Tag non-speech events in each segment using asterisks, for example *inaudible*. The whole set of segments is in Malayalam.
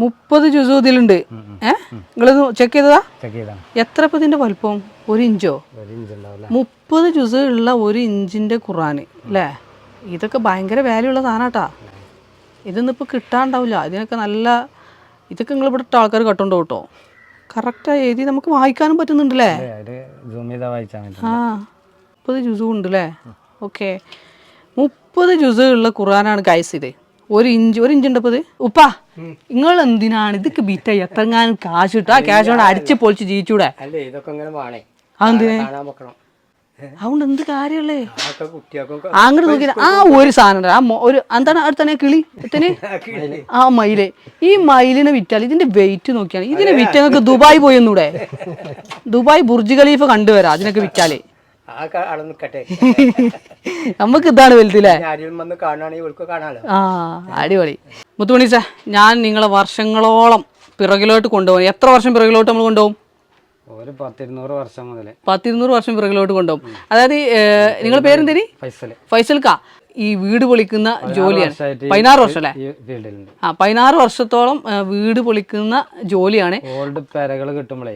മുപ്പത് ജ്യൂസ് ഇതിലുണ്ട്. ഏ? നിങ്ങളിത് ചെക്ക് ചെയ്തതാ? എത്ര ഇപ്പം ഇതിന്റെ വലുപ്പം? ഒരു ഇഞ്ചോ? മുപ്പത് ജുസ് ഉള്ള ഒരു ഇഞ്ചിന്റെ ഖുറാന് അല്ലേ? ഇതൊക്കെ ഭയങ്കര വാല്യൂ ഉള്ള സാധനാട്ടാ. ഇതൊന്നും ഇപ്പോൾ കിട്ടാണ്ടാവില്ല. ഇതിനൊക്കെ നല്ല ഇതൊക്കെ നിങ്ങൾ ഇവിടെ ആൾക്കാർ കട്ടുണ്ടോ കേട്ടോ കറക്റ്റായി എഴുതി നമുക്ക് വായിക്കാനും പറ്റുന്നുണ്ടല്ലേ? ആ മുപ്പത് ജ്യൂസും ഉണ്ടല്ലേ ഓക്കെ. മുപ്പത് ജുസ് ഉള്ള ഖുറാനാണ് ഗൈസ് ഇത്. ഒരു ഇഞ്ച് ഒരു ഇഞ്ച് ഉണ്ടപ്പോ ഇത്? ഉപ്പാ നിങ്ങൾ എന്തിനാണ് ഇതൊക്കെ എത്ര എത്രങ്ങാനും കാശ് കിട്ടും. ആ ക്യാഷ് കൊണ്ട് അടിച്ച് പൊളിച്ച് ജീവിച്ചൂടെ? അല്ലേ ഇതൊക്കെ ഇങ്ങനെ വേണേ. അതെന്തിന് കാണാൻ വെക്കണം. അതുകൊണ്ട് എന്ത് കാര്യല്ലേ അങ്ങനെ അങ്ങോട്ട് നോക്കി ആ ഒരു സാധനം ആ ഒരു എന്താണ് അടുത്തന്നെ? കിളി? എത്തന് ആ മയിൽ. ഈ മയിലിനെ വിറ്റാൽ ഇതിന്റെ വെയിറ്റ് നോക്കിയാണ് ഇതിനെ വിറ്റ് ഞങ്ങൾക്ക് ദുബായ് പോയി ഒന്നൂടെ ദുബായ് ബുർജ് ഖലീഫ കണ്ടുവരാം അതിനൊക്കെ വിറ്റാലേ. ആ നമുക്ക് ഇതാണ് വലുതില്ലേ? ആരെങ്കിലും വന്ന് കാണുകയാണെങ്കിൽ ഇവർക്ക് കാണാലോ. ആ അടിപൊളി. മുത്തുമണിച്ച ഞാൻ നിങ്ങളെ വർഷങ്ങളോളം പിറകിലോട്ട് കൊണ്ടുപോകും. എത്ര വർഷം പിറകിലോട്ട് നമ്മൾ കൊണ്ടുപോകും? ഒരു പത്തിരുന്നൂറ് വർഷം മുതൽ പത്തിരുന്നൂറ് വർഷം പിറകിലോട്ട് കൊണ്ടുപോകും. അതായത് നിങ്ങളുടെ പേരെന്തേനി? ഫൈസൽ ഫൈസൽക്ക. ഈ വീട് പൊളിക്കുന്ന ജോലിയാണ്. പതിനാറ് വർഷം അല്ലേ ആ പതിനാറ് വർഷത്തോളം വീട് പൊളിക്കുന്ന ജോലിയാണ്. ഓൾഡ് പെരകൾ കിട്ടുമ്പോഴേ.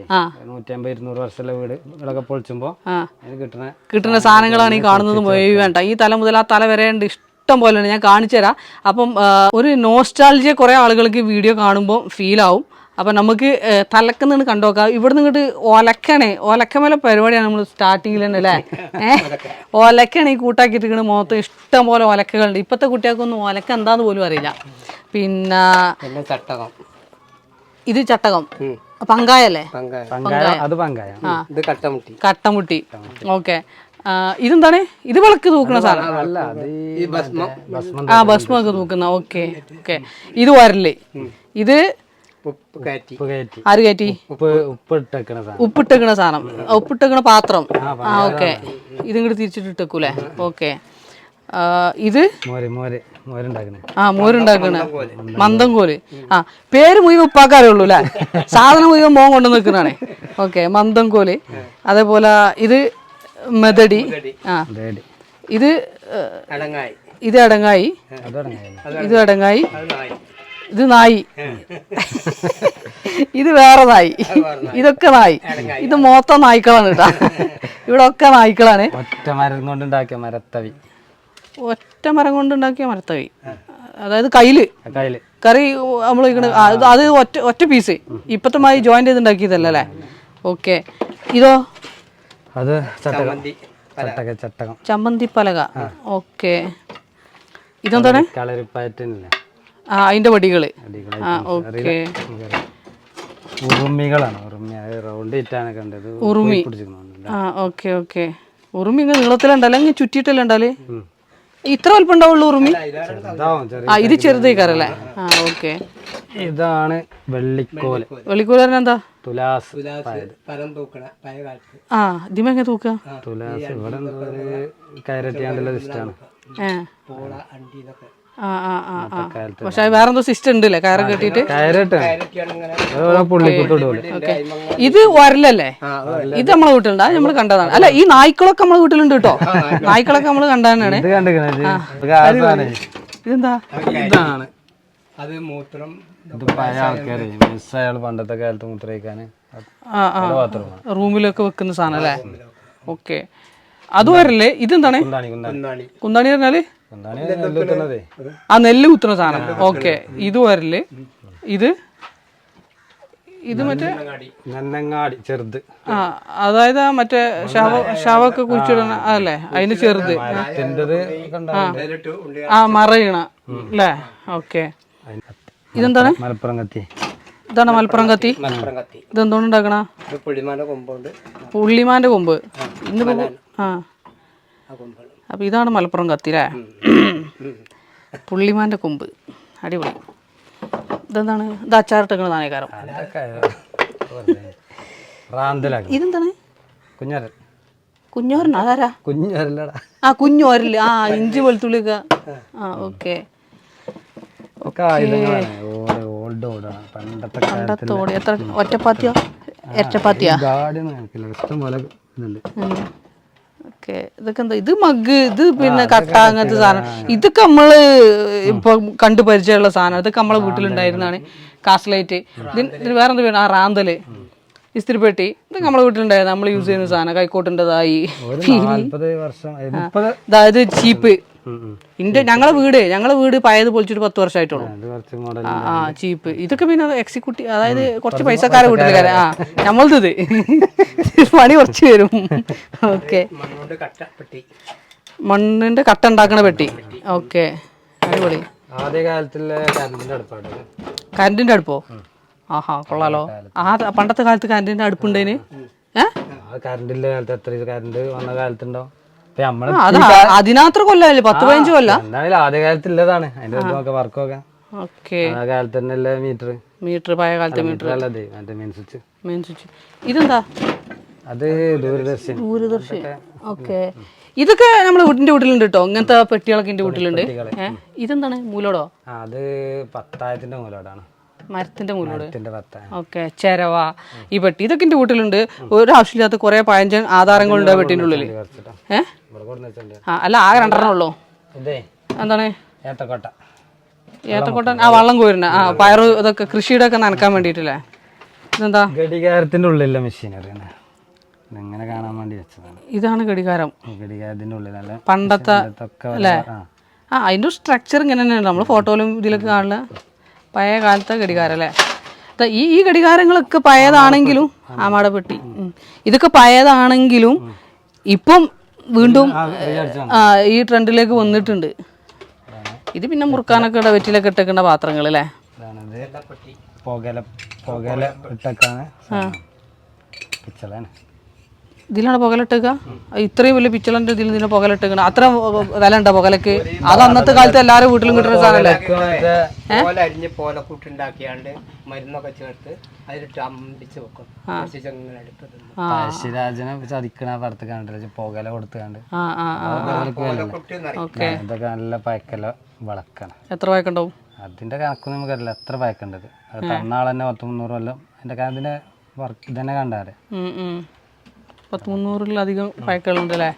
നൂറ്റമ്പത് ഇരുന്നൂറ് വർഷമുള്ള വീട് ഇവിടെയൊക്കെ പൊളിച്ചുമ്പോൾ ആ. കിട്ടുന്ന കിട്ടുന്ന സാധനങ്ങളാണ് ഈ കാണുന്നത് വേണ്ട ഈ തല മുതൽ ആ തല വരെ ഉണ്ട്. ഇഷ്ടം പോലെ ഞാൻ കാണിച്ചു തരാം അപ്പം ഒരു നോസ്റ്റാൾജിയ കുറേ ആളുകൾക്ക് വീഡിയോ കാണുമ്പോൾ ഫീൽ ആവും അപ്പം നമുക്ക് കണ്ടു നോക്കാം. ഇവിടെ ഇങ്ങോട്ട് ഒലക്കണേ ഒലക്കമല പരിപാടിയാണ് നമ്മൾ സ്റ്റാർട്ടിങ്ങിൽ തന്നെ അല്ലേ? ഏഹ് ഒലക്കാണ് ഈ കൂട്ടാക്കിയിട്ട് മുഖത്ത് ഇഷ്ടം പോലെ ഒലക്കകളുണ്ട് ഇപ്പോഴത്തെ കുട്ടികൾക്കൊന്നും ഒലക്ക എന്താന്ന് പോലും അറിയില്ല. പിന്നെ പിന്നെ ചട്ടകം. ഇത് ചട്ടകം. പങ്കായല്ലേ പങ്ക പങ്കായ അത് പങ്കായ. ഇത് കട്ടമുട്ടി. കട്ടമുട്ടി. ഓക്കെ. ഇതെന്താണ്? ഇത് വിളക്ക് തൂക്കുന്ന സാധനം. ആ ഭസ്മൊക്കെ തൂക്കുന്ന. Okay okay. ഇത് വരൽ. ഇത് ആര് കയറ്റി? ഉപ്പ് ഉപ്പ് സാധനം. ഉപ്പിട്ടേക്കണ സാധനം. ഉപ്പിട്ടേക്കണ പാത്രം. ആ ഓക്കെ. ഇതിങ്ങോട്ട് തിരിച്ചിട്ട് ഇട്ടേക്കൂലേ ഓക്കെ. ഇത്? മോര് മോര് മോരുണ്ടാക്കണേ. ആ മോരുണ്ടാക്കണ. മന്ദം കോൽ ആ പേര് മുഴുവൻ ഉപ്പാക്കാരേ ഉള്ളൂ അല്ലേ സാധനം മുഴുവൻ മോൻ കൊണ്ടു നിൽക്കുന്നതാണ് ഓക്കെ മന്ദം കോൽ അതേപോലെ ഇത് മെതടി. ആ. ഇത് ഇത് അടങ്ങായി. ഇത് അടങ്ങായി. ഇത് നായി. ഇത് വേറെ നായി. ഇതൊക്കെ നായി. ഇത് മൊത്തം നായ്ക്കളാണ് കേട്ടാ. ഇവിടെ ഒക്കെ നായ്ക്കളാണ്. ഒറ്റ മരം കൊണ്ടുണ്ടാക്കിയ മരത്തവി. ഒറ്റ മരം കൊണ്ടുണ്ടാക്കിയ മരത്തവി. അതായത് കയ്യിൽ. കറി നമ്മൾ അത് ഒറ്റ ഒറ്റ പീസ്. ഇപ്പത്തെ മാതിരി ജോയിന്റ് ചെയ്ത് ഉണ്ടാക്കിയതല്ല അല്ലേ? ഓക്കെ. ഇതോ? അത് ചട്ടകം. ചമ്മന്തി പലക. ഓക്കെ. ഇതെന്താണ്? കളരിപ്പയറ്റിനില്ലേ ആ അതിന്റെ വടികൾ അടികളെ ആ ഓക്കെ. ഉറുമികളാണ് ഉറുമി. റൗണ്ട് ഇറ്റാണ് കണ്ടത്. ഉറുമി. ആ ഓക്കെ ഓക്കെ. ഉറുമി ഇങ്ങനെ നീളത്തിലുണ്ടല്ലോ? ഇങ്ങനെ ചുറ്റിയിട്ടല്ലേ ഇത്ര വലുപ്പം ഉണ്ടാവുള്ളൂ ഉറുമി ആ ഇത് ചെറുതേക്കാറല്ലേ? ആ ഓക്കെ. ഇതാണ് വെള്ളിക്കോൽ. വെള്ളിക്കോൽ. എന്താ? തുലാസ് ആ ഇതിമെങ്ങനെ തൂക്ക? തുലാസ് ഇവിടെ കയററ്റിയാണ്ടുള്ള ഇഷ്ടമാണ് ഏ. പോള ആ ആ ആ. ആ പക്ഷെ വേറെന്തോ സിസ്റ്റം ഉണ്ടല്ലേ? കയറ് കെട്ടിട്ട് ഇത് വരലല്ലേ? ഇത് നമ്മളെ വീട്ടിലുണ്ടാ. നമ്മൾ നമ്മൾ കണ്ടതാണ്. അല്ല ഈ നായ്ക്കളൊക്കെ നമ്മളെ വീട്ടിലുണ്ട് കേട്ടോ. നായ്ക്കളൊക്കെ. നമ്മൾ കണ്ടതാണ്. ഇതെന്താ? ഇതാണ്. അത് മൂത്രം പണ്ടത്തെ കാലത്ത് മൂത്രം റൂമിലൊക്കെ വെക്കുന്ന സാധനം അല്ലേ? ഓക്കെ. അത് വരല്ലേ? ഇതെന്താണ്? കുന്താണി പറഞ്ഞാൽ? ആ നെല്ല് കുത്തുന്ന സാധനം ഓക്കെ. ഇത് വരൽ. ഇത്? ഇത് മറ്റേ? നന്നങ്ങാടി ചെറുത്. ആ അതായത് ആ മറ്റേ ശവ ശവൊക്കെ കുഴിച്ചിടുന്ന അതല്ലേ അതിന് ചെറുത്. ആ മറയണ. അല്ലേ ഓക്കെ. ഇതെന്താണ്? മലപ്പുറം കത്തി. ഇതാണ് മലപ്പുറം കത്തി. ഇതെന്തോണ്ടാക്കണ കത്തി. ഇതെന്തുകൊണ്ട് ഉണ്ടാക്കണ പുള്ളിമാന്റെ കൊമ്പ്. ഇന്നിപ്പോ ആ. ആ കൊമ്പാണ് അപ്പൊ ഇതാണ് മലപ്പുറം കത്തി അല്ലേ പുള്ളിമാന്റെ കൊമ്പ്. അടിപൊളി. ഇതെന്താണ്? ഇത് അച്ചാറിട്ടേക്കണ നാണയക്കാരം ഇതെന്താണ്? കുഞ്ഞാരൻ. കുഞ്ഞോരൻ അതാരാ? കുഞ്ഞരല്ലടാ. ആ കുഞ്ഞോരൽ. ആ ഇഞ്ചി വെളുത്തുള്ളിയൊക്കെ. ആ ഓക്കെ. ഓട്. പണ്ടത്തെ എത്ര ഒറ്റപ്പാത്തിയോ? നോക്കില്ല ഇഷ്ടം പോലെ ഇതുണ്ട്. ഓക്കെ ഇതൊക്കെ എന്താ ഇത് മഗ് ഇത് പിന്നെ കട്ട അങ്ങനത്തെ സാധനം. ഇതൊക്കെ നമ്മൾ ഇപ്പൊ കണ്ടു പരിചയമുള്ള സാധനം. ഇതൊക്കെ നമ്മളെ വീട്ടിലുണ്ടായിരുന്നാണ് കാസ്ലൈറ്റ്. ഇതിന് വേറെന്ത് വേണം ആ റാന്തൽ. ഇസ്തിരിപ്പെട്ടി. ഇതൊക്കെ നമ്മളെ വീട്ടിലുണ്ടായിരുന്നു. നമ്മൾ യൂസ് ചെയ്യുന്ന സാധനം. കൈക്കോട്ടിന്റെതായി. അതായത് ചീപ്പ്. ഇന്റെ ഞങ്ങളെ വീട് ഞങ്ങളെ വീട് പഴയത് പൊളിച്ചിട്ട് പത്ത് വർഷമായിട്ടുള്ളൂ. ആ ചീപ്പ്. ഇതൊക്കെ പിന്നെ എക്സിക്യൂട്ടീവ് അതായത് കുറച്ച് പൈസക്കാരെ വീട്ടിൽ ആ നമ്മളത് *laughs* പണി കുറച്ച് വരും. ഓക്കെ. മണ്ണിന്റെ കട്ട ഉണ്ടാക്കണ പെട്ടി. ഓക്കെ. അടിപൊളി. കരണ്ടിന്റെ അടുപ്പോ? ആഹാ കൊള്ളാലോ. ആ പണ്ടത്തെ കാലത്ത് കരണ്ടിന്റെ അടുപ്പുണ്ടേന്? ഏഹ് ആ കറണ്ടിന്റെ കാലത്ത് എത്ര കറണ്ട് വന്ന കാലത്തുണ്ടോ? അത് അതിനത്ര കൊല്ലല്ലേ പത്ത് പതിനഞ്ച് കൊല്ലം? എന്തായാലും ആദ്യ കാലത്തുള്ളതാണ്. അതിന്റെ അടുത്തൊക്കെ വർക്കൊക്കെ. ഓക്കെ. ആ കാലത്ത് മീറ്റർ? മീറ്റർ പഴയ കാലത്തെ മീറ്റർ അല്ലത് മറ്റേ മെയിൻ സ്വിച്ച്. Main switch. ഇതെന്താ? അത് ദൂരദർശൻ. ദൂരദർശൻ. ഓക്കെ. ഇതൊക്കെ നമ്മുടെ വീടിന്റെ വീട്ടിലുണ്ട് കേട്ടോ ഇങ്ങനത്തെ പെട്ടികളൊക്കെ എന്റെ വീട്ടിലുണ്ട്. ഏഹ് ഇതെന്താണ്? മൂലോടോ? അത് പത്തായത്തിന്റെ മൂലോടാണ്. മരത്തിന്റെ മൂലോട്. ഓക്കെ. ചെരവ. ഈ പെട്ടി. ഇതൊക്കെ എന്റെ വീട്ടിലുണ്ട്. ഒരു ആവശ്യമില്ലാത്ത കുറെ പഴഞ്ചൻ ആധാരങ്ങളുണ്ട് ആ പെട്ടിന്റെ ഉള്ളിൽ. കുറച്ചിട്ടാ ഏഹ് ആ അല്ല ആകെ രണ്ടെണ്ണം ഉള്ളൂ. എന്താണ്? ഏത്തക്കോട്ട. ഏത്തക്കോട്ട ആ വള്ളം കോരുന്ന. ആ പയറ് ഇതൊക്കെ കൃഷിയുടെ ഒക്കെ നനക്കാൻ വേണ്ടിയിട്ടില്ലേ? ഇതെന്താ? ഘടികാരത്തിന്റെ ഉള്ളിലെ മെഷീനറി ഇങ്ങനെ കാണാൻ വേണ്ടി വെച്ചതാണ്. ഇതാണ് ഘടികാരം. ഘടികാരത്തിന്റെ ഉള്ളിൽ നല്ല പണ്ടത്തെ അല്ലേ? ആ. അതിന്റെ അതിന്റെ സ്ട്രക്ചർ ഇങ്ങനെ തന്നെയാണ്. നമ്മൾ ഫോട്ടോയിലും ഇതിലൊക്കെ കാണുന്ന. പഴയ കാലത്തെ ഘടികാരം അല്ലേ? ഈ ഈ ഘടികാരങ്ങളൊക്കെ പഴയതാണെങ്കിലും ആമാടെ പെട്ടി ഇതൊക്കെ പഴയതാണെങ്കിലും ഇപ്പം വീണ്ടും ആ ഈ ട്രെൻഡിലേക്ക് വന്നിട്ടുണ്ട്. ഇത് പിന്നെ മുറുക്കാനൊക്കെ ഇട വെറ്റിലൊക്കെ ഇട്ടേക്കുന്ന പാത്രങ്ങൾ അല്ലേ? പുകല പുകല ഇട്ടേക്കാണ്. പിച്ചളാണ്. ഇതിലാണ് പുകലിട്ടുക ഇത്രയും വലിയ പിച്ചളന്റെ ഇതിൽ നിന്ന് പുകലിട്ടുക അത്ര വില ഉണ്ടോ പുകലക്ക്? അത് അന്നത്തെ കാലത്ത് എല്ലാവരും വീട്ടിലും കിട്ടുന്ന സാധനമല്ലേ അരിഞ്ഞ് പോലെ കൂട്ടുണ്ടാക്കിയാണ്ട് മരുന്നൊക്കെ ചേർത്ത് അതിലിട്ട് അമ്പിച്ച് വെക്കും. പഴശ്ശിരാജനെ ചതിക്കണ പടത്ത് കണ്ടില്ല പുകല കൊടുത്തുകൊണ്ട്. ഇതൊക്കെ നല്ല പഴക്കല വളക്കണം. എത്ര പയക്കുണ്ടാവും? അതിന്റെ കണക്കൊന്നും നമുക്കറിയില്ല എത്ര പഴക്കണ്ടത് അത് തന്നാൾ തന്നെ പത്ത് മുന്നൂറ് കൊല്ലം. അതിന്റെ അതിന്റെ വർക്ക് തന്നെ ഉം. പത്ത് മുന്നൂറിലധികം പഴക്കങ്ങളുണ്ട് അല്ലേ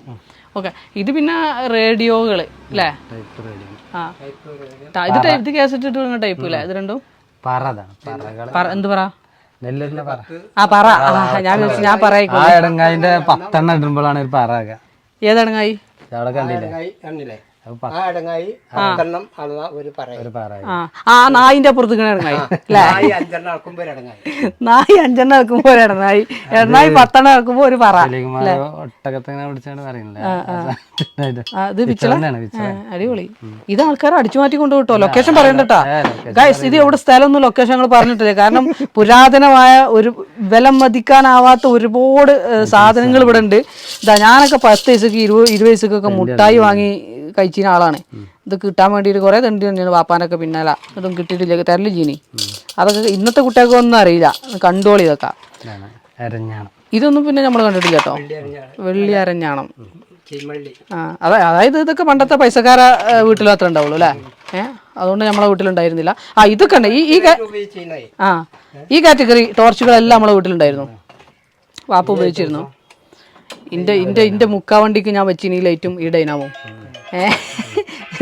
ഓക്കെ. ഇത് പിന്നെ റേഡിയോകൾ അല്ലേ ആ. ഇത് ടൈപ്പ് ഇത് കേസറ്റ് ഇട്ട് ടൈപ്പ് അല്ലേ ഇത് രണ്ടും? എന്ത് പറ? ആ പറ. ഞാൻ ഞാൻ ഇടങ്ങായിന്റെ പത്തെണ്ണം ഇടുമ്പോഴാണ് ഒരു പറ ആകുക ഏതടങ്ങായി അവിടെ കണ്ടില്ലേ? ആ ഒരു പറയും. ഒരു പറ ആ ആ നായിന്റെ അപ്പുറത്ത് ഇങ്ങനെ ഇടങ്ങായി അല്ലേ? നായി അഞ്ചെണ്ണം അളക്കുമ്പോ ഒരു അടങ്ങായി. നായി അഞ്ചെണ്ണം ഇറക്കുമ്പോ ഒരു ഇടനായി എണ്ണായി പത്തെണ്ണം ഇറക്കുമ്പോ ഒരു പറ ലിംഗമാല ഒട്ടകത്തെ ഇങ്ങനെ പിടിച്ചാണ് പറയുന്നില്ലേ ആ, ഇത് പിച്ചള തന്നെയാണ് അടിപൊളി. ഇത് ആൾക്കാർ അടിച്ചു മാറ്റി കൊണ്ട് കിട്ടോ ലൊക്കേഷൻ പറയണ്ടട്ടാ ഗൈസ് ഇത് എവിടെ സ്ഥലമൊന്നും ലൊക്കേഷൻ ഞങ്ങൾ പറഞ്ഞിട്ടില്ല? കാരണം പുരാതനമായ ഒരു വില മതിക്കാനാവാത്ത ഒരുപാട് സാധനങ്ങൾ ഇവിടെ ഉണ്ട്. ഇതാ ഞാനൊക്കെ പത്ത് വയസ്സൊക്കെ ഇരുപത് ഇരുപത് വയസ്സൊക്കെ മുട്ടായി വാങ്ങി കഴിച്ചിരുന്ന ആളാണ്. ഇത് കിട്ടാൻ വേണ്ടിയിട്ട് കുറേ തണ്ടി തന്നെയാണ് വാപ്പാനൊക്കെ പിന്നാലെ. ഇതും കിട്ടിയിട്ടില്ല തരൽ ജീനി അതൊക്കെ ഇന്നത്തെ കുട്ടികൾക്ക് ഒന്നും അറിയില്ല. കണ്ടോളി ഇതൊക്കെ. ഇതൊന്നും പിന്നെ നമ്മൾ കണ്ടിട്ടില്ല കേട്ടോ. അരിഞ്ഞാണ്. വെള്ളി അരഞ്ഞാണം. ചീമള്ളി. ആ അതെ അതായത് ഇതൊക്കെ പണ്ടത്തെ പൈസക്കാര വീട്ടിൽ മാത്രമേ ഉണ്ടാവുള്ളൂ അല്ലേ? ഏഹ് അതുകൊണ്ട് നമ്മളെ വീട്ടിലുണ്ടായിരുന്നില്ല. ആ ഇതൊക്കെ ഉണ്ട്. ഈ ഈ ആ ഈ കാറ്റഗറി ടോർച്ചുകളെല്ലാം നമ്മളെ വീട്ടിലുണ്ടായിരുന്നു. വാപ്പ ഉപയോഗിച്ചിരുന്നു. ഇന്റെ ഇന്റെ ഇന്റെ മുക്കാവണ്ടിക്ക് ഞാൻ വെച്ചിനി ലൈറ്റും ഈ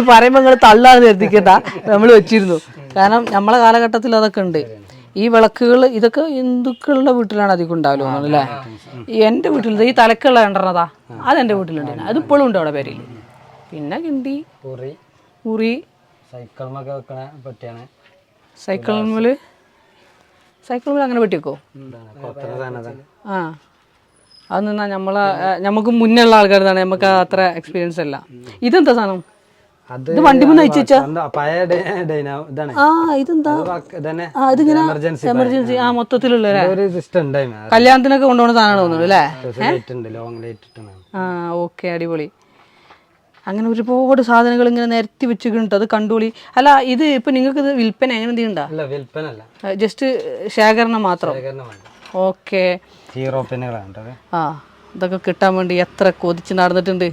പറയുമ്പോൾ നിങ്ങൾ തള്ളാതെ നിർത്തിക്കണ്ട നമ്മൾ വെച്ചിരുന്നു. കാരണം നമ്മളെ കാലഘട്ടത്തിൽ അതൊക്കെ ഉണ്ട്. ഈ വിളക്കുകൾ ഇതൊക്കെ ഹിന്ദുക്കളുടെ വീട്ടിലാണ് അധികം ഉണ്ടാവില്ല അല്ലേ? എന്റെ വീട്ടിൽ ഈ തലക്കുള്ള കണ്ടതാ എന്റെ വീട്ടിലുണ്ട്. അത് ഇപ്പോഴും ഉണ്ട് അവിടെ പേരിൽ. പിന്നെ കിണ്ടി ഉറി സൈക്കിൾ സൈക്കിൾ പറ്റിയാണ് സൈക്കിളിൽ സൈക്കിളിൽ അങ്ങനെ വെട്ടിക്കോ ആ. അത് നിന്നാ നമ്മളെ നമുക്ക് മുന്നേ ഉള്ള ആൾക്കാരാണ് നമുക്ക് അത്ര എക്സ്പീരിയൻസ് അല്ല ഇതെന്താ സാധനം? ഇത് വണ്ടി മുന്ന് എമർജൻസി ആ മൊത്തത്തിലുള്ള കല്യാണത്തിനൊക്കെ കൊണ്ടുപോകുന്ന സാധനം തോന്നുന്നു അല്ലേ? ആ ഓക്കെ അടിപൊളി. അങ്ങനെ ഒരുപാട് സാധനങ്ങൾ ഇങ്ങനെ നിരത്തി വെച്ചിട്ടുണ്ട്. അത് കണ്ടോളി അല്ല ഇത് ഇപ്പൊ നിങ്ങൾക്ക് ഇത് വിൽപ്പന അങ്ങനെ എന്തെങ്കിലും അല്ല ജസ്റ്റ് ശേഖരണം മാത്രം. ഓക്കെ. ഹീറോ പെന്നുകളാണ് ആ ഇതൊക്കെ കിട്ടാൻ വേണ്ടി എത്ര കൊതിച്ച് നടന്നിട്ടുണ്ട്.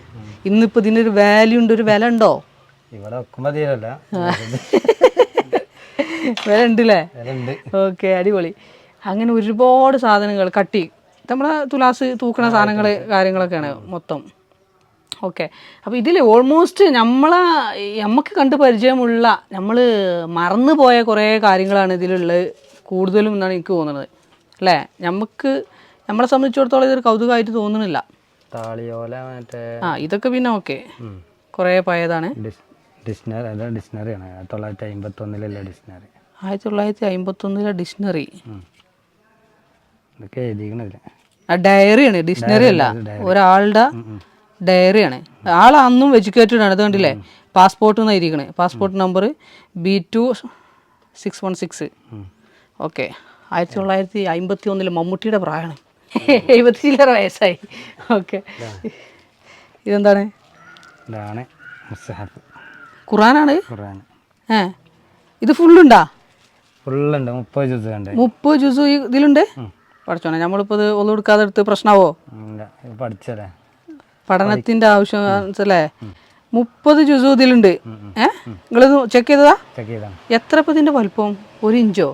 ഇന്നിപ്പോ ഇതിനൊരു വാല്യൂ ഉണ്ട് ഒരു വില ഉണ്ടോ? ഇവിടെ തീരല്ല. വില ഉണ്ടല്ലേ? ഉണ്ട്. ഓക്കെ അടിപൊളി. അങ്ങനെ ഒരുപാട് സാധനങ്ങൾ കട്ടി. നമ്മളെ തുലാസ് തൂക്കണ സാധനങ്ങൾ കാര്യങ്ങളൊക്കെയാണ് മൊത്തം. ഓക്കെ. അപ്പോൾ ഇതിൽ ഓൾമോസ്റ്റ് നമ്മളെ നമുക്ക് കണ്ട് പരിചയമുള്ള നമ്മൾ മറന്നു പോയ കുറേ കാര്യങ്ങളാണ് ഇതിലുള്ളത്. കൂടുതലും എന്നാണ് എനിക്ക് തോന്നുന്നത്. അല്ലേ? നമുക്ക് നമ്മളെ സംബന്ധിച്ചിടത്തോളം ഇതൊരു കൗതുകമായിട്ട് തോന്നുന്നില്ല. താളിയോല മറ്റേ ആ ഇതൊക്കെ പിന്നെ ഓക്കെ. കുറേ പഴയതാണ് ഡിക്ഷണറി അല്ല ഡിക്ഷണറിയാണ് ആയിരത്തി തൊള്ളായിരത്തി അമ്പത്തൊന്നിലുള്ള ഡിക്ഷണറി ആയിരത്തി തൊള്ളായിരത്തി അമ്പത്തൊന്നിലെ ഡിക്ഷണറി ഇതൊക്കെ എഴുതിക്കണില്ല ആ ഡയറിയാണ് ഡിക്ഷണറി അല്ല. ഒരാളുടെ ഡയറിയാണ് ആൾ അന്നും എഡ്യൂക്കേറ്റഡ് ആണ്. ഇത് കണ്ടില്ലേ passport എന്നായിരിക്കണേ passport number B two six one six. Okay. ആയിരത്തി തൊള്ളായിരത്തി അമ്പത്തി ഒന്നിൽ മമ്മൂട്ടിയുടെ പ്രായമാണ്. *laughs* എഴുപത്തി ചില്ലറ വയസ്സായി. ഓക്കെ. ഇതെന്താണ്? ഇതാണ് മുസ്ഹഫ് ഖുറാനാണ് ഖുർആൻ. ഏ. ഇത് ഫുള്ളുണ്ടാ? ഫുള്ളുണ്ട്. മുപ്പത് ജ്യൂസ് കണ്ട് മുപ്പത് ജ്യൂസ് ഇതിലുണ്ട്? പഠിച്ചോണേ നമ്മളിപ്പോൾ ഇത് ഒന്നും എടുക്കാതെ എടുത്ത് പ്രശ്നമാവോ പഠിച്ചല്ലേ? പഠനത്തിന്റെ ആവശ്യം അല്ലേ മുപ്പത് ജുസൂതിലുണ്ട് ഇതിലുണ്ട്. ഏ? നിങ്ങളിത് ചെക്ക് ചെയ്തതാ? എത്ര ഇപ്പം ഇതിന്റെ വലിപ്പം? ഒരു ഇഞ്ചോ?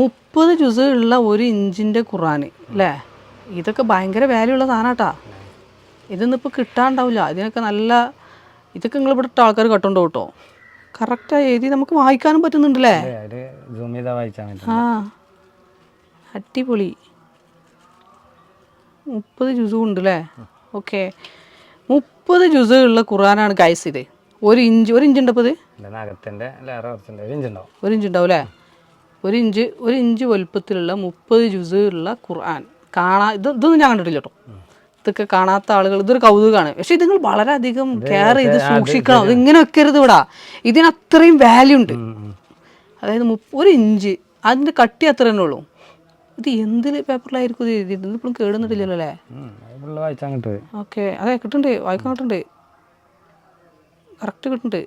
മുപ്പത് ജുസ് ഉള്ള ഒരു ഇഞ്ചിന്റെ ഖുറാന് അല്ലേ? ഇതൊക്കെ ഭയങ്കര വാല്യൂ ഉള്ള സാധനട്ടാ ഇതൊന്നും ഇപ്പോൾ കിട്ടാണ്ടാവില്ല. ഇതിനൊക്കെ നല്ല ഇതൊക്കെ നിങ്ങൾ ഇവിടെ ആൾക്കാർ കട്ടുണ്ടോ കേട്ടോ കറക്റ്റായി എഴുതി നമുക്ക് വായിക്കാനും പറ്റുന്നുണ്ടല്ലേ ആ. അടിപൊളി. മുപ്പത് ജുസും ഉണ്ട് അല്ലേ ഓക്കെ മുപ്പത് ജ്യൂസ് ഉള്ള ഖുറാനാണ് ഗൈസ് ഇത്. ഒരു ഇഞ്ച് ഒരു ഇഞ്ച് ഉണ്ടപ്പോൾ ഇത്? ഒരു ഇഞ്ച് ഉണ്ടാവും ഒരു ഇഞ്ച് ഉണ്ടാവും അല്ലേ? ഒരു ഇഞ്ച് ഒരു ഇഞ്ച് വലുപ്പത്തിലുള്ള മുപ്പത് ജ്യൂസ് ഉള്ള ഖുർആൻ. കാണാ ഇത് ഇതൊന്നും ഞാൻ കണ്ടിട്ടില്ല കേട്ടോ. ഇതൊക്കെ കാണാത്ത ആളുകൾ ഇതൊരു കൗതുകമാണ്. പക്ഷെ ഇത് നിങ്ങൾ വളരെയധികം കെയർ ചെയ്ത് സൂക്ഷിക്കണം. ഇതിങ്ങനെ വെക്കരുത് ഇവിടെ. ഇതിന് അത്രയും വാല്യൂ ഉണ്ട്. അതായത് ഒരു ഇഞ്ച് അതിന്റെ കട്ടി അത്ര തന്നെ ഉള്ളൂ. ഇത് എന്ത് പേപ്പറിലായിരിക്കും ഇത് എഴുതിയിട്ട് ഇപ്പോഴും കേടുന്നിട്ടില്ലല്ലോ അല്ലേ? വായിച്ചാൽ കിട്ടും ഓക്കെ. അതെ കിട്ടുന്നുണ്ട് വായിക്കാൻ കിട്ടുന്നുണ്ട് കറക്റ്റ് കിട്ടുന്നുണ്ട്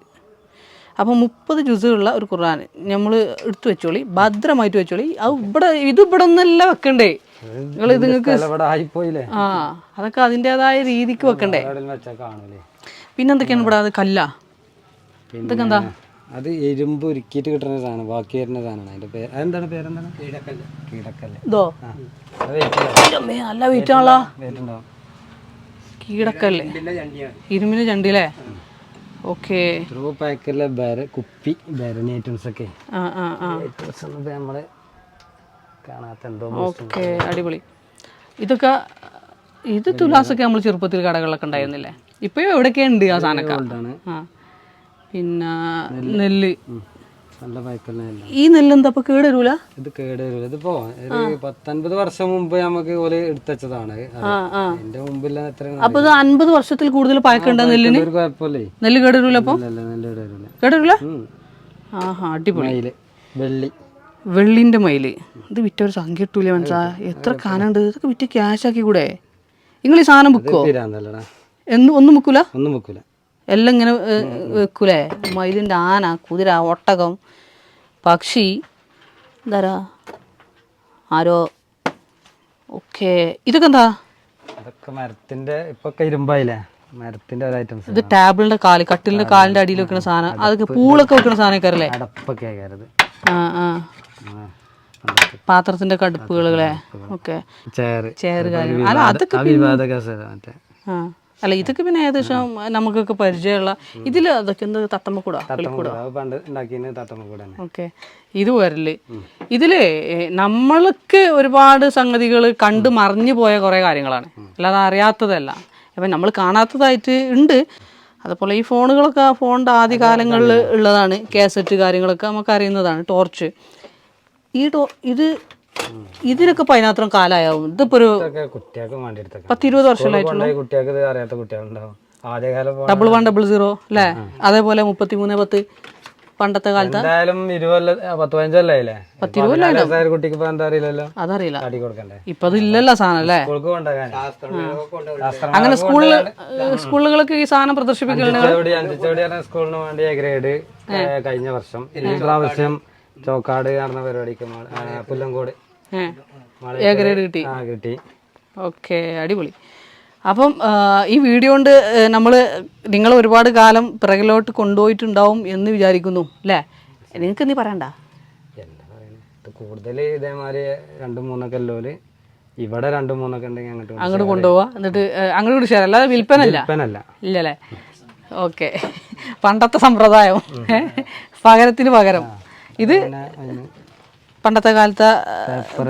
അപ്പോൾ മുപ്പത് ജുസുള്ള ഒരു ഖുർആൻ നമ്മൾ എടുത്തു വെച്ചോളി ഭദ്രമായിട്ട് വെച്ചോളി. അത് ഇവിടെ ഇത് ഇവിടെ ഒന്നല്ല വെക്കണ്ടേ? നിങ്ങൾ ഇത് നിങ്ങൾക്ക് ആ അതൊക്കെ അതിന്റെതായ രീതിക്ക് വെക്കണ്ടേ? പിന്നെന്തൊക്കെയാണ് ഇവിടെ അത് കല്ല? ഇതൊക്കെ എന്താ? അത് എരുമ്പ് ഉരുക്കിയിട്ട് കിട്ടുന്ന സാധനം ബാക്കി വരുന്ന സാധനമാണ്. അതിന്റെ പേര് അതെന്താണ് പേരെന്താണ്? കീടക്കല്ല്. കീടക്കല്ല്. ഇതോ? നല്ല വെയിറ്റ് ആണല്ലോ. കീടക്കല്ലേ. ഇരുമ്പിന് ഓക്കെ. ത്രൂ ബര കുപ്പി ഐറ്റംസ് ഒക്കെ. ആ ആ ആ. ഐറ്റംസ് കാണാത്ത എന്തോ ഓക്കെ അടിപൊളി. ഇതൊക്കെ ഇത് തുലാസൊക്കെ നമ്മൾ ചെറുപ്പത്തിൽ കടകളിലൊക്കെ ഉണ്ടായിരുന്നില്ലേ? ഇപ്പോഴും എവിടെയൊക്കെ ഉണ്ട് ആ സാധനമൊക്കെ? ആ. പിന്നെ നെല്ല്. നല്ല. ഈ നെല്ല് എന്താ ഇപ്പൊ കേട് വരൂല ഇത് കേടരൂല ഇതിപ്പോ ഒരു പത്തൊൻപത് വർഷം മുമ്പ് നമുക്ക് ഓൽ എടുത്തതാണ് എന്റെ എത്ര അപ്പൊ ഇത് അൻപത് വർഷത്തിൽ കൂടുതൽ പഴക്കണ്ട നെല്ലിന്? ഒരു കുഴപ്പമില്ലേ? നെല്ല് കേടരൂല അപ്പൊ നല്ല. ആഹാ അടിപൊളി. വെള്ളി. വെള്ളിന്റെ മയിൽ. ഇത് വിറ്റ ഒരു സംഖ്യ കിട്ടൂല മനസ്സാ എത്ര കാനുണ്ട് ഇതൊക്കെ വിറ്റ് ക്യാഷ് ആക്കി കൂടെ നിങ്ങൾ ഈ സാധനം ബുക്കോ എന്ന് ഒന്നും ബുക്കൂല ഒന്നും വെക്കൂല. എല്ലാം ഇങ്ങനെ വെക്കൂലേ? മയിലിന്റെ ആന കുതിര ഒട്ടകം പക്ഷി എന്താരാ ആരോ? ഓക്കെ. ഇതൊക്കെ എന്താ? ഇതൊക്കെ മരത്തിന്റെ ഇപ്പൊ ഇരുമ്പായില്ലേ? മരത്തിന്റെ ഒരു ഐറ്റംസ് ഇത് ടേബിളിന്റെ കാൽ കട്ടിലിന്റെ കാലിന്റെ അടിയിൽ വെക്കുന്ന സാധനം. അതൊക്കെ പൂളൊക്കെ വെക്കുന്ന അടപ്പൊക്കെ ആകരുത് ആ ആ. പാത്രത്തിന്റെ കടുപ്പുകളെ ഓക്കെ. ചെയർ കാര്യം അല്ല അതൊക്കെ മറ്റേ. ആ. അല്ല ഇതൊക്കെ പിന്നെ ഏകദേശം നമുക്കൊക്കെ പരിചയമുള്ള ഇതിൽ അതൊക്കെ എന്ത് തത്തമ്മക്കൂടാ? തത്തമ്മ അത് പണ്ട് ഉണ്ടാക്കിയത് തത്തമ്മ ഓക്കെ. ഇത് വരൽ. ഇതിൽ നമ്മൾക്ക് ഒരുപാട് സംഗതികൾ കണ്ട് മറിഞ്ഞു പോയ കുറേ കാര്യങ്ങളാണ്. അല്ലാതെ അറിയാത്തതല്ല. അപ്പം നമ്മൾ കാണാത്തതായിട്ട് ഉണ്ട്. അതുപോലെ ഈ ഫോണുകളൊക്കെ ഫോണിന്റെ ആദ്യ കാലങ്ങളിൽ ഉള്ളതാണ്. കാസറ്റ് കാര്യങ്ങളൊക്കെ നമുക്ക് അറിയുന്നതാണ് ടോർച്ച്. ഈ ടോ ഇത് ഇതിനൊക്കെ പതിനാത്രം കാലമാവും ഇതിപ്പോ ഒരു കുട്ടികൾക്ക് വേണ്ടി പത്തിരുപത് വർഷമായിട്ടുള്ള കുട്ടികൾക്ക് അറിയാത്ത കുട്ടികളുണ്ടാവും. ഡബിൾ വൺ ഡബിൾ സീറോ അല്ലേ? അതേപോലെ മുപ്പത്തി മൂന്ന് പത്ത് പണ്ടത്തെ കാലത്ത്? എന്തായാലും അതറിയില്ല. ഇപ്പൊ ഇല്ലല്ലോ സാധനം അല്ലേ? അങ്ങനെ സ്കൂളിൽ സ്കൂളുകളൊക്കെ ഈ സാധനം പ്രദർശിപ്പിക്കുന്നുണ്ട് ഗ്രേഡ് കഴിഞ്ഞ വർഷം. പ്രാവശ്യം ചോക്കാട് നടന്ന പരിപാടിക്ക് പുല്ലങ്കോട്. എ ഗ്രേഡ് കിട്ടി. കിട്ടി. ഓക്കെ അടിപൊളി. അപ്പം ഈ വീഡിയോ കൊണ്ട് നമ്മൾ നിങ്ങൾ ഒരുപാട് കാലം പിറകിലോട്ട് കൊണ്ടുപോയിട്ടുണ്ടാവും എന്ന് വിചാരിക്കുന്നു അല്ലേ? നിങ്ങൾക്ക് നീ പറയണ്ട? കൂടുതൽ ഇതേമാതിരി രണ്ടും മൂന്നൊക്കെ അല്ലോൽ ഇവിടെ രണ്ടു മൂന്നൊക്കെ ഉണ്ടെങ്കിൽ അങ്ങോട്ട് അങ്ങോട്ട് കൊണ്ടുപോവാ? എന്നിട്ട് അങ്ങോട്ട് കൂടി ഷെയർ അല്ലാതെ വിൽപ്പനല്ല? വിൽപ്പനല്ല. ഇല്ലല്ലേ? ഓക്കെ. പണ്ടത്തെ സമ്പ്രദായം. പകരത്തിന് പകരം. ഇത് പണ്ടത്തെ കാലത്തെ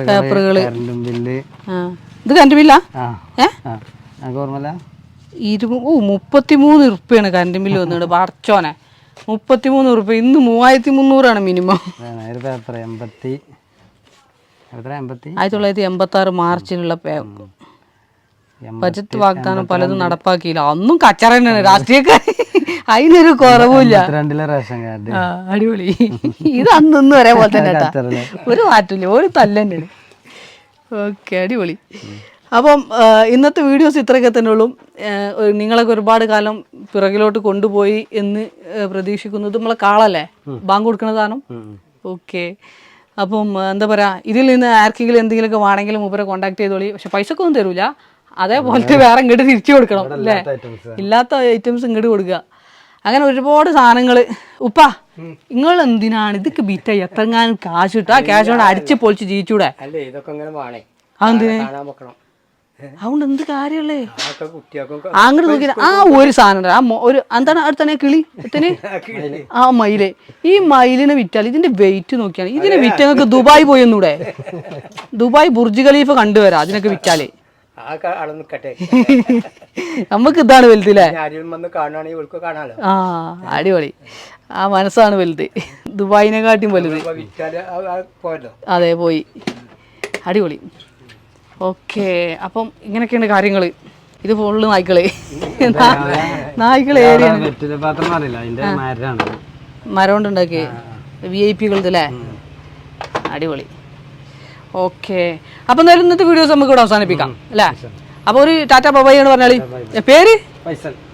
പേപ്പറുകൾ. ഇത് കറണ്ട് ബില്ലാ? ഓർമ്മല്ല ഇരു ഓ മുപ്പത്തിമൂന്ന് ഉറുപ്പ്യാണ് കറണ്ട് ബില്ല് വന്നിട്ട് പടച്ചോനെ മുപ്പത്തിമൂന്ന് ഉറുപ്പ്യ ഇന്ന് മൂവായിരത്തി മുന്നൂറാണ് മിനിമം. എൺപത്തി ആയിരത്തി തൊള്ളായിരത്തി എൺപത്തി ആറ് മാർച്ചിനുള്ള ബജറ്റ് വാഗ്ദാനം പലതും നടപ്പാക്കിയില്ല. അന്നും കച്ചറ തന്നെയാണ്. രാഷ്ട്രീയക്കാർ അതിനൊരു കുറവുമില്ല. രണ്ടിലെ റേഷൻ കാർഡ്. ആ, അടിപൊളി. ഇത് അന്നൊന്നും ഒരേപോലെ തന്നെ കേട്ടാ. ഒരു മാറ്റില്ല ഒരു തല്ലന്നെ ഓക്കെ അടിപൊളി. അപ്പം ഇന്നത്തെ വീഡിയോസ് ഇത്രയൊക്കെ തന്നെ ഉള്ളൂ. നിങ്ങളൊക്കെ ഒരുപാട് കാലം പിറകിലോട്ട് കൊണ്ടുപോയി എന്ന് പ്രതീക്ഷിക്കുന്നത് നമ്മളെ കാളല്ലേ? ബാങ്ക് കൊടുക്കുന്ന സാധനം? ഓക്കെ. അപ്പം എന്താ പറയുക ഇതിൽ നിന്ന് ആർക്കെങ്കിലും എന്തെങ്കിലുമൊക്കെ വേണമെങ്കിലും മൂപ്പരെ കോൺടാക്ട് ചെയ്തോളി. പക്ഷെ പൈസ ഒന്നും തരൂല. അതേപോലത്തെ വേറെ ഇങ്ങോട്ട് തിരിച്ചു കൊടുക്കണം അല്ലേ? ഇല്ലാത്ത ഐറ്റംസ് ഇങ്ങോട്ട് കൊടുക്കുക. അങ്ങനെ ഒരുപാട് സാധനങ്ങൾ ഉപ്പ നിങ്ങൾ എന്തിനാണ് ഇതൊക്കെ ബിറ്റായി എത്രങ്ങാനും കാശ് കിട്ടും. ആ ക്യാഷ് കൊണ്ട് അടിച്ച് പൊളിച്ച് ജീവിച്ചൂടെ? അല്ലേ ഇതൊക്കെ ഇങ്ങനെ വേണേ. അതെന്തിന്? കാണാൻ വെക്കണം? അതുകൊണ്ട് എന്ത് കാര്യല്ലേ അങ്ങനെ അങ്ങോട്ട് നോക്കി ആ ഒരു സാധനം ആ ഒരു എന്താണ് അടുത്തന്നെ? കിളി? എത്തന് *laughs* ആ മയിൽ. ഈ മയിലിനെ വിറ്റാൽ ഇതിന്റെ വെയിറ്റ് നോക്കിയാണ് ഇതിനെ വിറ്റ് ഞങ്ങൾക്ക് ദുബായ് പോയി ഒന്നൂടെ *laughs* ദുബായ് ബുർജ് ഖലീഫ് കണ്ടുവരാം അതിനൊക്കെ വിറ്റാലേ. ആ നമുക്ക് ഇതാണ് വലുത് ആരെങ്കിലും വന്ന് കാണുകയാണെങ്കിൽ ഇവൾക്ക് കാണാലോ. ആ അടിപൊളി. ആ മനസ്സാണ് വലുത്. ദുബായിനെ കാട്ടിയും വലുത്. വിറ്റാൽ പോയല്ലോ. അതെ പോയി. അടിപൊളി. ഓക്കെ അപ്പം ഇങ്ങനെയൊക്കെയാണ് കാര്യങ്ങൾ ഇത് ഫുള്ള് നായ്ക്കൾ. നായ്ക്കൾ ഏരിയാണ്. വെറ്റില പാത്രം അറിയില്ല അതിന്റെ മരാണ് മരം കൊണ്ടുണ്ടാക്കി വി ഐ പികളത് അല്ലേ അടിപൊളി. ഓക്കെ. അപ്പൊ എന്തായാലും ഇന്നത്തെ വീഡിയോസ് നമുക്ക് ഇവിടെ അവസാനിപ്പിക്കാം അല്ലേ? അപ്പൊ ഒരു ടാറ്റ ബബായി എന്ന് പറഞ്ഞാൽ പേര്?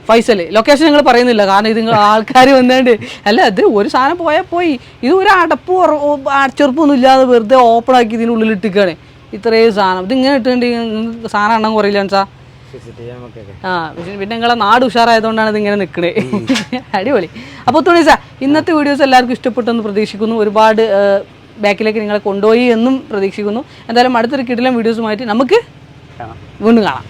ഫൈസൽ. ലൊക്കേഷൻ ഞങ്ങൾ പറയുന്നില്ല കാരണം ഇത് നിങ്ങൾ ആൾക്കാർ വന്നുകൊണ്ട് അല്ല ഇത് ഒരു സാധനം പോയാൽ പോയി. ഇത് ഒരു അടപ്പ് അടച്ചെറുപ്പൊന്നും ഇല്ലാതെ വെറുതെ ഓപ്പൺ ആക്കി ഇതിന്റെ ഉള്ളിൽ ഇട്ടിക്കാണ്. ഇത്രയും സാധനം. ഇത് ഇങ്ങനെ ഇട്ടുണ്ടെങ്കിൽ സാധനം എണ്ണം കുറയില്ല സാ സി സി ആ പിന്നെ നിങ്ങളെ നാട് ഉഷാറായതുകൊണ്ടാണ് ഇത് ഇങ്ങനെ നിൽക്കണേ *laughs* അടിപൊളി. അപ്പോൾ തുണി സാർ ഇന്നത്തെ വീഡിയോസ് എല്ലാവർക്കും ഇഷ്ടപ്പെട്ടെന്ന് പ്രതീക്ഷിക്കുന്നു. ഒരുപാട് ബാക്കിലേക്ക് നിങ്ങളെ കൊണ്ടുപോയി എന്നും പ്രതീക്ഷിക്കുന്നു. എന്തായാലും അടുത്തൊരു കിടിലം വീഡിയോസുമായിട്ട് നമുക്ക് വീണ്ടും കാണാം.